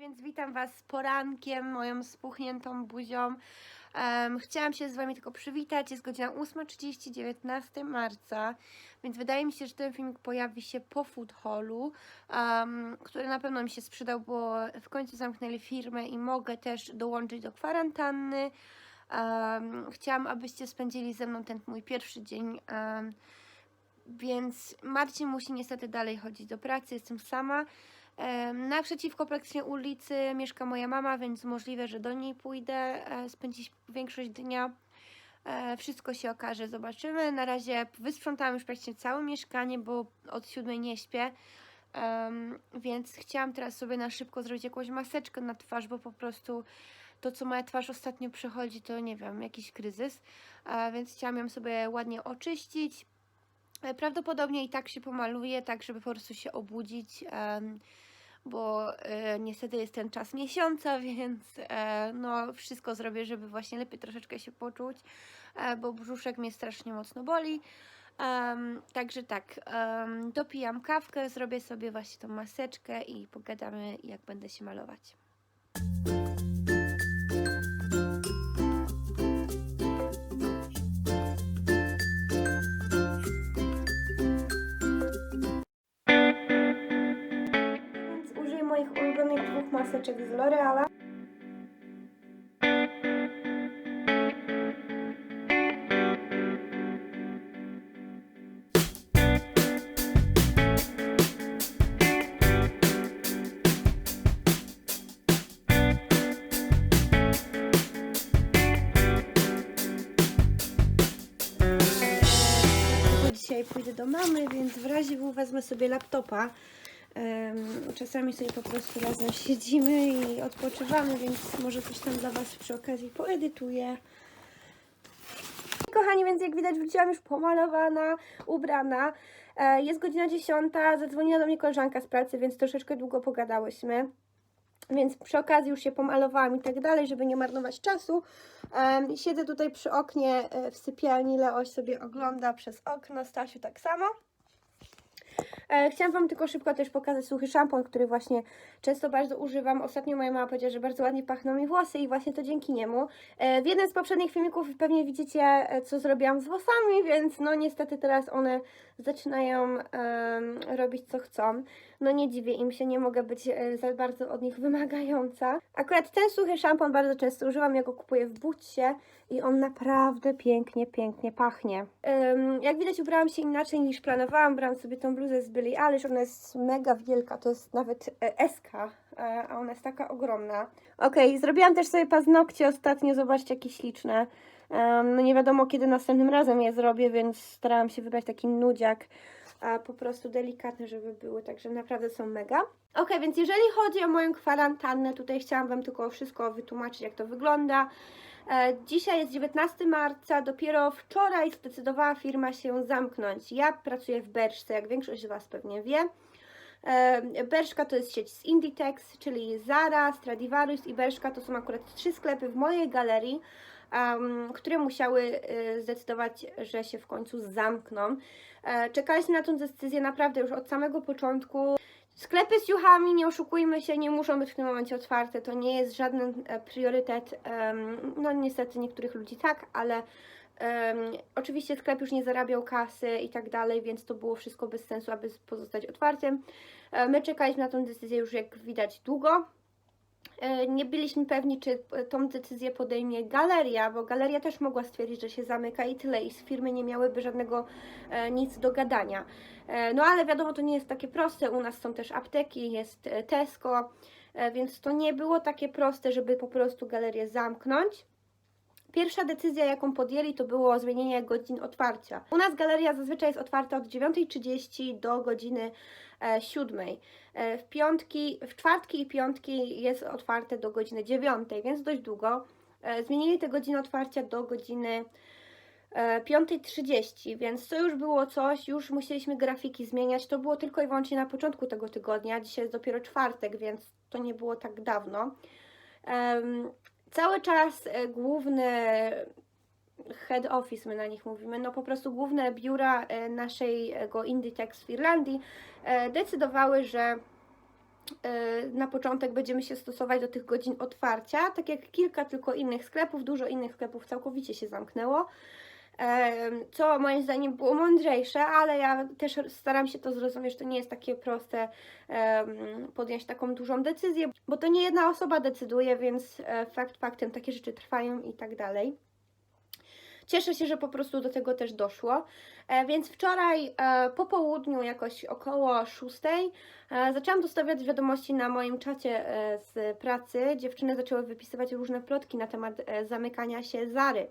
więc witam Was z porankiem, moją spuchniętą buzią. Em, chciałam się z Wami tylko przywitać. Jest godzina 8.30, 19 marca, więc wydaje mi się, że ten filmik pojawi się po food hallu, em, który na pewno mi się sprzedał, bo w końcu zamknęli firmę i mogę też dołączyć do kwarantanny. Em, chciałam, abyście spędzili ze mną ten mój pierwszy dzień. em, więc Marcin musi niestety dalej chodzić do pracy, jestem sama. Naprzeciwko praktycznie ulicy mieszka moja mama, więc możliwe, że do niej pójdę e, spędzić większość dnia. E, Wszystko się okaże, zobaczymy. Na razie wysprzątałam już praktycznie całe mieszkanie, bo od siódmej nie śpię. Em, więc chciałam teraz sobie na szybko zrobić jakąś maseczkę na twarz, bo po prostu to, co moja twarz ostatnio przechodzi, to nie wiem, jakiś kryzys. E, Więc chciałam ją sobie ładnie oczyścić. Prawdopodobnie i tak się pomaluję, tak żeby po prostu się obudzić, em, bo e, niestety jest ten czas miesiąca, więc e, no wszystko zrobię, żeby właśnie lepiej troszeczkę się poczuć, e, bo brzuszek mnie strasznie mocno boli. Em, także tak, em, dopijam kawkę, zrobię sobie właśnie tą maseczkę i pogadamy jak będę się malować. Maseczek z L'Oreala. Pójdę do mamy, więc w razie wezmę sobie laptopa. Czasami sobie po prostu razem siedzimy i odpoczywamy, więc może coś tam dla Was przy okazji poedytuję. Kochani, więc jak widać wróciłam już pomalowana, ubrana. E, Jest godzina 10, zadzwoniła do mnie koleżanka z pracy, więc troszeczkę długo pogadałyśmy. Więc przy okazji już się pomalowałam i tak dalej, żeby nie marnować czasu. Siedzę tutaj przy oknie e, w sypialni, Leoś sobie ogląda przez okno, Stasiu tak samo. E, Chciałam Wam tylko szybko też pokazać suchy szampon, który właśnie często bardzo używam. Ostatnio moja mama powiedziała, że bardzo ładnie pachną mi włosy i właśnie to dzięki niemu. E, W jednym z poprzednich filmików pewnie widzicie, e, co zrobiłam z włosami, więc no niestety teraz one zaczynają robić co chcą. No nie dziwię im się, nie mogę być za bardzo od nich wymagająca. Akurat ten suchy szampon bardzo często używam, ja go kupuję w bucie i on naprawdę pięknie, pięknie pachnie. Em, jak widać ubrałam się inaczej niż planowałam, brałam sobie tą bluzę z Billie Eilish, ona jest mega wielka, to jest nawet e, SK, e, a ona jest taka ogromna. Okej, zrobiłam też sobie paznokcie ostatnio, zobaczcie jakie śliczne. Em, no nie wiadomo kiedy następnym razem je zrobię, więc starałam się wybrać taki nudziak, a po prostu delikatne, żeby były, także naprawdę są mega. Ok, więc jeżeli chodzi o moją kwarantannę, tutaj chciałam Wam tylko wszystko wytłumaczyć, jak to wygląda. E, Dzisiaj jest 19 marca, dopiero wczoraj zdecydowała firma się zamknąć. Ja pracuję w Berszce, jak większość z Was pewnie wie. E, Berszka to jest sieć z Inditex, czyli Zara, Stradivarius i Berszka to są akurat trzy sklepy w mojej galerii, które musiały e, zdecydować, że się w końcu zamkną. Czekaliśmy na tę decyzję naprawdę już od samego początku. Sklepy z ciuchami, nie oszukujmy się, nie muszą być w tym momencie otwarte. To nie jest żaden e, priorytet. No niestety niektórych ludzi tak, ale em, oczywiście sklep już nie zarabiał kasy i tak dalej, więc to było wszystko bez sensu, aby pozostać otwartym. E, My czekaliśmy na tę decyzję już jak widać długo. E, Nie byliśmy pewni, czy e, tą decyzję podejmie galeria, bo galeria też mogła stwierdzić, że się zamyka i tyle, i z firmy nie miałyby żadnego e, nic do gadania. No ale wiadomo, to nie jest takie proste. U nas są też apteki, jest Tesco, więc to nie było takie proste, żeby po prostu galerię zamknąć. Pierwsza decyzja, jaką podjęli, to było zmienienie godzin otwarcia. U nas galeria zazwyczaj jest otwarta od 9.30 do godziny e, 7. E, w piątki, w czwartki i piątki jest otwarte do godziny 9, więc dość długo. E, zmienili te godziny otwarcia do godziny e, 5.30, więc to już było coś, już musieliśmy grafiki zmieniać. To było tylko i wyłącznie na początku tego tygodnia. Dzisiaj jest dopiero czwartek, więc to nie było tak dawno. Cały czas e, główny head office, my na nich mówimy, no po prostu główne biura e, naszego Inditex w Irlandii e, decydowały, że na początek będziemy się stosować do tych godzin otwarcia, tak jak kilka tylko innych sklepów, dużo innych sklepów całkowicie się zamknęło, co moim zdaniem było mądrzejsze, ale ja też staram się to zrozumieć, to nie jest takie proste podjąć taką dużą decyzję, bo to nie jedna osoba decyduje, więc e, fakt faktem takie rzeczy trwają i tak dalej. Cieszę się, że po prostu do tego też doszło. E, więc wczoraj e, po południu, jakoś około 6, e, zaczęłam dostawiać wiadomości na moim czacie z pracy. Dziewczyny zaczęły wypisywać różne plotki na temat zamykania się Zary.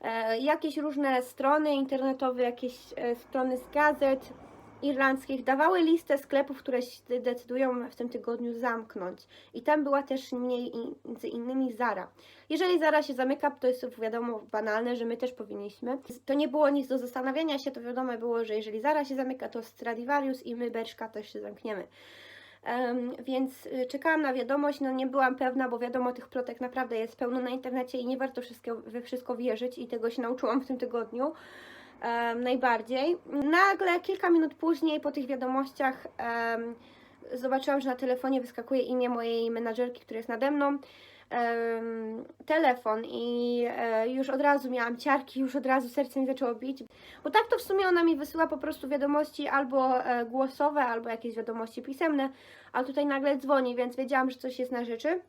E, jakieś różne strony internetowe, jakieś e, strony z gazet irlandzkich dawały listę sklepów, które się decydują w tym tygodniu zamknąć. I tam była też między innymi Zara. Jeżeli Zara się zamyka, to jest wiadomo banalne, że my też powinniśmy. To nie było nic do zastanawiania się, to wiadomo było, że jeżeli Zara się zamyka, to Stradivarius i my Berszka też się zamkniemy. Więc y, czekałam na wiadomość, no nie byłam pewna, bo wiadomo, tych plotek naprawdę jest pełno na internecie i nie warto wszystko, we wszystko wierzyć i tego się nauczyłam w tym tygodniu najbardziej. Nagle, kilka minut później, po tych wiadomościach, zobaczyłam, że na telefonie wyskakuje imię mojej menadżerki, która jest nade mną. Telefon i e, już od razu miałam ciarki, już od razu serce mi zaczęło bić, bo tak to w sumie ona mi wysyła po prostu wiadomości albo e, głosowe, albo jakieś wiadomości pisemne, a tutaj nagle dzwoni, więc wiedziałam, że coś jest na rzeczy.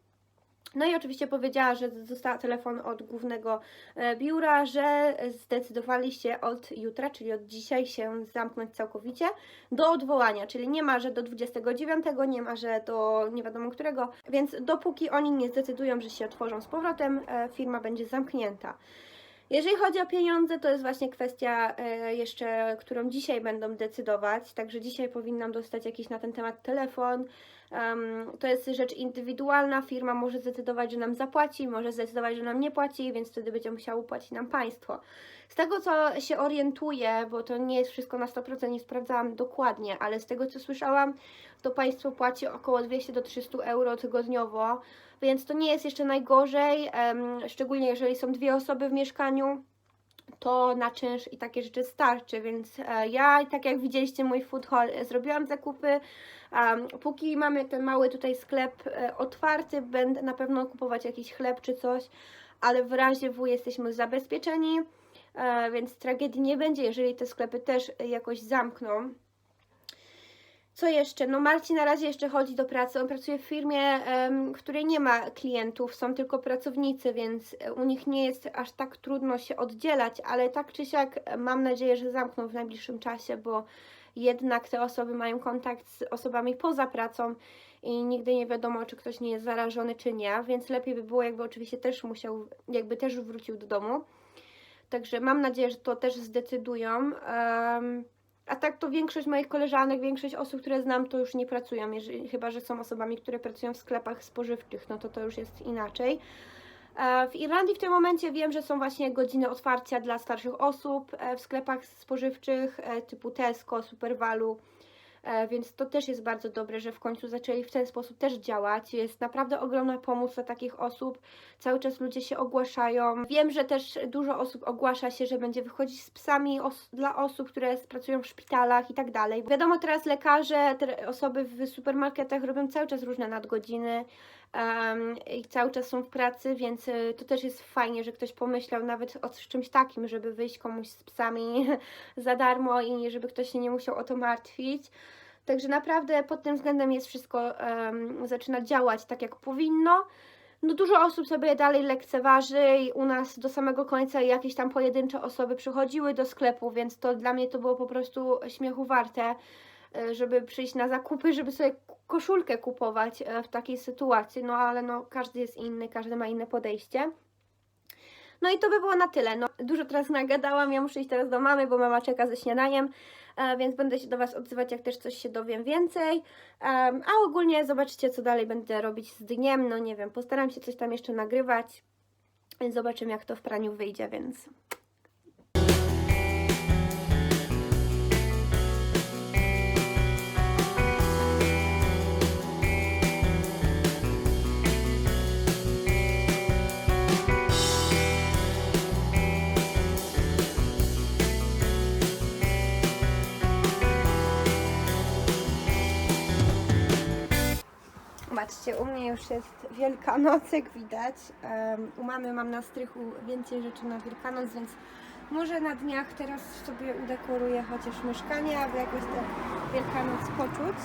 No i oczywiście powiedziała, że dostała telefon od głównego e, biura, że zdecydowali się od jutra, czyli od dzisiaj się zamknąć całkowicie do odwołania, czyli nie ma, że do 29, nie ma, że do nie wiadomo którego, więc dopóki oni nie zdecydują, że się otworzą z powrotem, e, firma będzie zamknięta. Jeżeli chodzi o pieniądze, to jest właśnie kwestia e, jeszcze, którą dzisiaj będą decydować. Także dzisiaj powinnam dostać jakiś na ten temat telefon. Em, to jest rzecz indywidualna. Firma może zdecydować, że nam zapłaci, może zdecydować, że nam nie płaci, więc wtedy będzie musiało płacić nam państwo. Z tego, co się orientuję, bo to nie jest wszystko na 100%, nie sprawdzałam dokładnie, ale z tego, co słyszałam, to państwo płaci około 200 do 300 euro tygodniowo, więc to nie jest jeszcze najgorzej, szczególnie jeżeli są dwie osoby w mieszkaniu to na czynsz i takie rzeczy starczy, więc e, ja, tak jak widzieliście mój food haul, e, zrobiłam zakupy. Póki mamy ten mały tutaj sklep e, otwarty, będę na pewno kupować jakiś chleb czy coś, ale w razie W jesteśmy zabezpieczeni, więc tragedii nie będzie, jeżeli te sklepy też e, jakoś zamkną. Co jeszcze? No Marcin na razie jeszcze chodzi do pracy. On pracuje w firmie, w której nie ma klientów, są tylko pracownicy, więc e, u nich nie jest aż tak trudno się oddzielać, ale tak czy siak e, mam nadzieję, że zamkną w najbliższym czasie, bo jednak te osoby mają kontakt z osobami poza pracą i nigdy nie wiadomo, czy ktoś nie jest zarażony, czy nie, więc lepiej by było, jakby oczywiście też musiał, jakby też wrócił do domu. Także mam nadzieję, że to też zdecydują. A tak to większość moich koleżanek, większość osób, które znam, to już nie pracują, jeżeli, chyba że są osobami, które pracują w sklepach spożywczych, no to to już jest inaczej. E, W Irlandii w tym momencie wiem, że są właśnie godziny otwarcia dla starszych osób e, w sklepach spożywczych e, typu Tesco, Supervalu, e, więc to też jest bardzo dobre, że w końcu zaczęli w ten sposób też działać. Jest naprawdę ogromna pomoc dla takich osób. Cały czas ludzie się ogłaszają. Wiem, że też dużo osób ogłasza się, że będzie wychodzić z psami os dla osób, które pracują w szpitalach i tak dalej. Wiadomo, teraz lekarze, te osoby w supermarketach robią cały czas różne nadgodziny em, i cały czas są w pracy, więc y, to też jest fajnie, że ktoś pomyślał nawet o czymś takim, żeby wyjść komuś z psami za darmo i żeby ktoś się nie musiał o to martwić. Także naprawdę pod tym względem jest wszystko, em, zaczyna działać tak jak powinno. No dużo osób sobie dalej lekceważy i u nas do samego końca jakieś tam pojedyncze osoby przychodziły do sklepu, więc to dla mnie to było po prostu śmiechu warte, e, żeby przyjść na zakupy, żeby sobie koszulkę kupować e, w takiej sytuacji, no ale no każdy jest inny, każdy ma inne podejście. No i to by było na tyle. No, dużo teraz nagadałam, ja muszę iść teraz do mamy, bo mama czeka ze śniadaniem, e, więc będę się do Was odzywać, jak też coś się dowiem więcej. A ogólnie zobaczycie, co dalej będę robić z dniem. No nie wiem, postaram się coś tam jeszcze nagrywać, więc zobaczymy, jak to w praniu wyjdzie, więc Zobaczcie, u mnie już jest Wielkanocek widać. Em, u mamy mam na strychu więcej rzeczy na Wielkanoc, więc może na dniach teraz sobie udekoruję chociaż mieszkanie, aby jakoś tę Wielkanoc poczuć.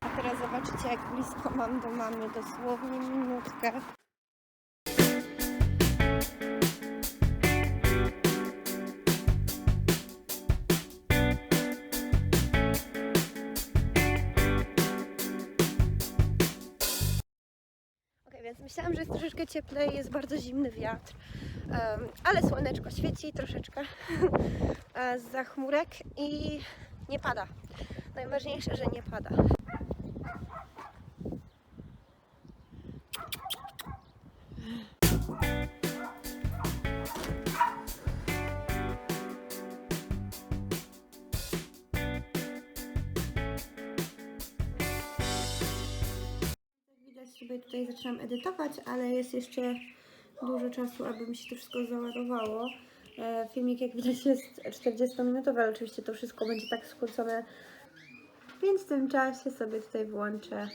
A teraz zobaczycie, jak blisko mam do mamy, dosłownie minutkę. Myślałam, że jest troszeczkę cieplej, jest bardzo zimny wiatr, ale słoneczko świeci troszeczkę e, za chmurek i nie pada. Najważniejsze, że nie pada. Sobie tutaj zaczynam edytować, ale jest jeszcze dużo czasu, aby mi się to wszystko załadowało. E, Filmik jak widać jest 40-minutowy, ale oczywiście to wszystko będzie tak skrócone, więc w tym czasie sobie tutaj włączę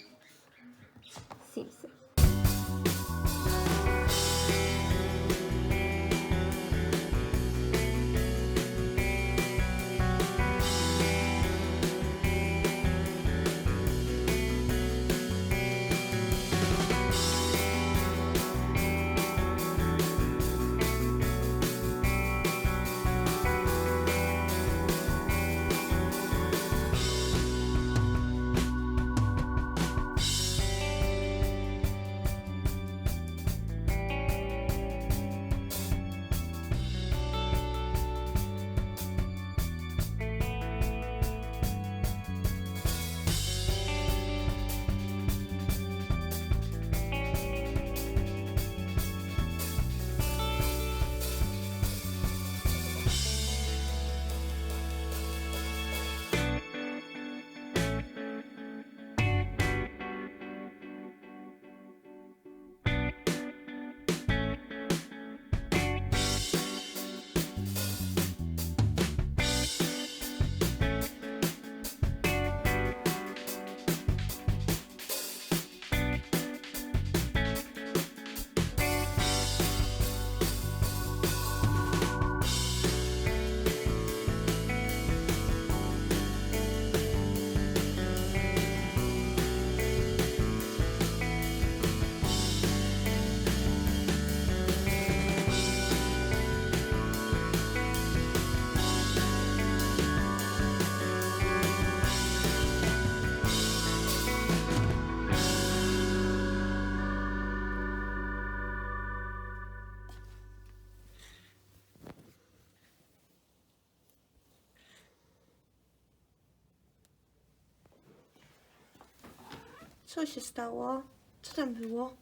Co się stało? Co tam było?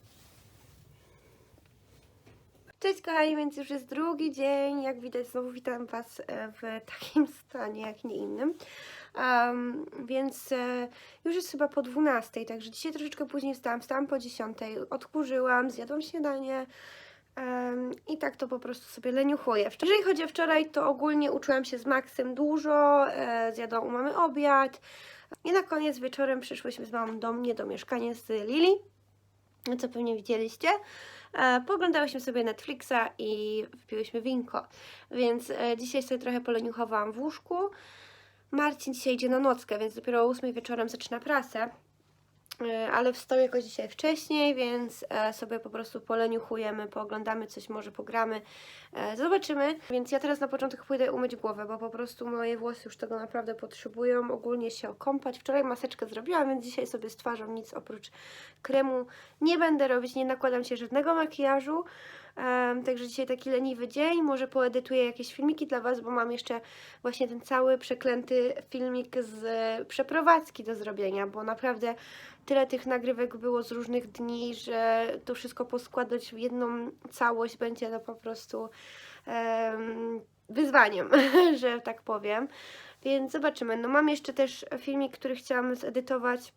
Cześć kochani, więc już jest drugi dzień. Jak widać, znowu witam Was e, w takim stanie, jak nie innym. Em, więc e, już jest chyba po 12, także dzisiaj troszeczkę później wstałam. Wstałam po 10, odkurzyłam, zjadłam śniadanie. em, I tak to po prostu sobie leniuchuję. Jeżeli chodzi o wczoraj, to ogólnie uczyłam się z Maxem dużo, e, zjadłam u mamy obiad. I na koniec wieczorem przyszłyśmy z mamą do mnie, do mieszkania z Lili, co pewnie widzieliście. E, Poglądałyśmy sobie Netflixa i wpiłyśmy winko, więc e, dzisiaj sobie trochę poleniuchowałam w łóżku. Marcin dzisiaj idzie na nockę, więc dopiero o 8 wieczorem zaczyna pracę. E, Ale wstał jakoś dzisiaj wcześniej, więc e, sobie po prostu poleniuchujemy, pooglądamy coś, może pogramy, e, zobaczymy. Więc ja teraz na początek pójdę umyć głowę, bo po prostu moje włosy już tego naprawdę potrzebują. Ogólnie się okąpać. Wczoraj maseczkę zrobiłam, więc dzisiaj sobie z twarzą nic oprócz kremu nie będę robić, nie nakładam się żadnego makijażu. Em, także dzisiaj taki leniwy dzień, może poedytuję jakieś filmiki dla Was, bo mam jeszcze właśnie ten cały przeklęty filmik z przeprowadzki do zrobienia, bo naprawdę tyle tych nagrywek było z różnych dni, że to wszystko poskładać w jedną całość będzie to po prostu em, wyzwaniem, że tak powiem. Więc zobaczymy. No mam jeszcze też filmik, który chciałam zedytować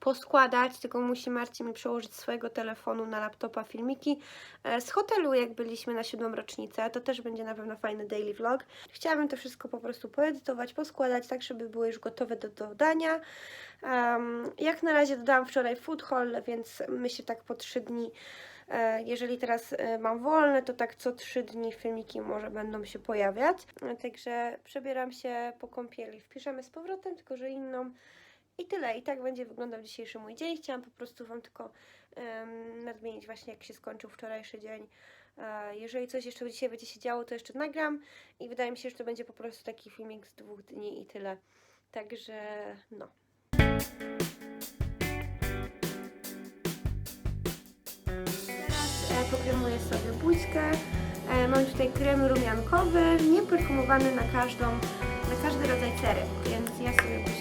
poskładać, tylko musi Marcin mi przełożyć swojego telefonu na laptopa filmiki e, z hotelu, jak byliśmy na siódmą rocznicę. To też będzie na pewno fajny daily vlog. Chciałabym to wszystko po prostu poedytować, poskładać, tak żeby były już gotowe do dodania. Em, jak na razie dodałam wczoraj food haul, więc myślę tak po trzy dni. E, Jeżeli teraz e, mam wolne, to tak co trzy dni filmiki może będą się pojawiać. Także przebieram się po kąpieli w piżamę z powrotem, tylko że inną. I tyle. I tak będzie wyglądał dzisiejszy mój dzień. Chciałam po prostu Wam tylko em, nadmienić właśnie, jak się skończył wczorajszy dzień. E, jeżeli coś jeszcze dzisiaj będzie się działo, to jeszcze nagram. I wydaje mi się, że to będzie po prostu taki filmik z dwóch dni i tyle. Także no. Teraz e, pokremuję sobie buźkę. E, mam tutaj krem rumiankowy, nieperfumowany na każdą, na każdy rodzaj cery, więc ja sobie